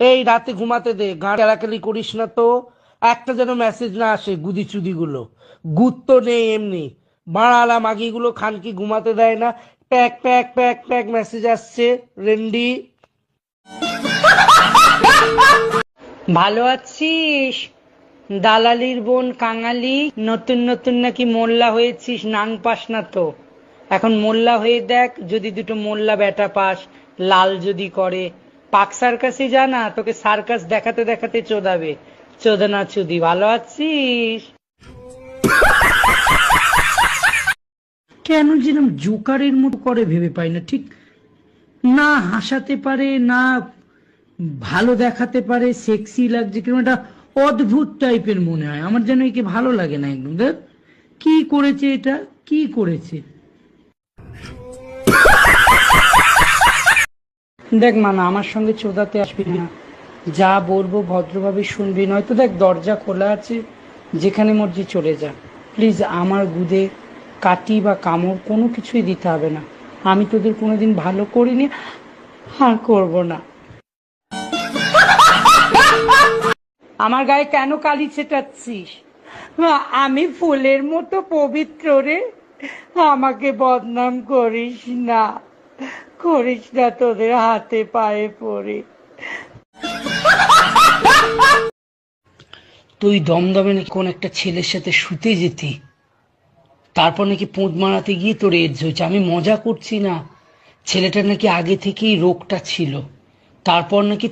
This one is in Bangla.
এই রাতে ঘুমাতে দে গা কেলাকেলি করিস না তো। একটা যেন মেসেজ না আসে গুদি চুদিগুলো। গুদ তো নেই এমনি। বাড়ালা মাগিগুলো খানকি ঘুমাতে দেয় না। প্যাক প্যাক প্যাক প্যাক মেসেজ আসছে। রেন্ডি। ভালো আছিস? দালালির বোন কাঙালি, নতুন নতুন নাকি মোল্লা হয়েছিস, নাং পাস না তো। এখন মোল্লা হয়ে দেখ, যদি দুটো মোল্লা বেটা পাস, লাল যদি করে। পাক সার্কাসে জানা, তোকে সার্কাস দেখাতে দেখাতে চোদাবে। চোদনা চুদি, ভালো আছিস? কেন যেরকম জোকারের মতো করে ভেবে পাই না, ঠিক? না হাসাতে পারে, না ভালো দেখাতে পারে সেক্সি লাগছে কীরকম একটা অদ্ভুত টাইপের মনে হয়। আমার যেন একে ভালো লাগে না একদম, দেখ। কি করেছে এটা? কি করেছে? দেখ মানা আমার সঙ্গে চোদাতে আসবি না। যা বলব ভদ্রভাবে শুনবি, নয়তো দেখ দরজা খোলা আছে, যেখানে মর্জি চলে যা। প্লিজ আমার গুদে কাটি বা কামড় কোনো কিছুই দিতে হবে না। আমি তোদের কোনোদিন ভালো করিনি, আর করব না। আমার গায়ে কেন কালি ছেটাচ্ছিস? আমি ফুলের মতো পবিত্র রে। আমাকে বদনাম করিস না। করিস না তোদের হাতে পায়ে পড়ে। তুই দমদমে নাকি কোন একটা ছেলের সাথে শুতে যেতি? তারপর নাকি পোঁত মারাতে গিয়ে তোর এজ হয়েছে। আমি মজা করছি না। ছেলেটা নাকি আগে থেকেই রোগটা ছিল। তারপর নাকি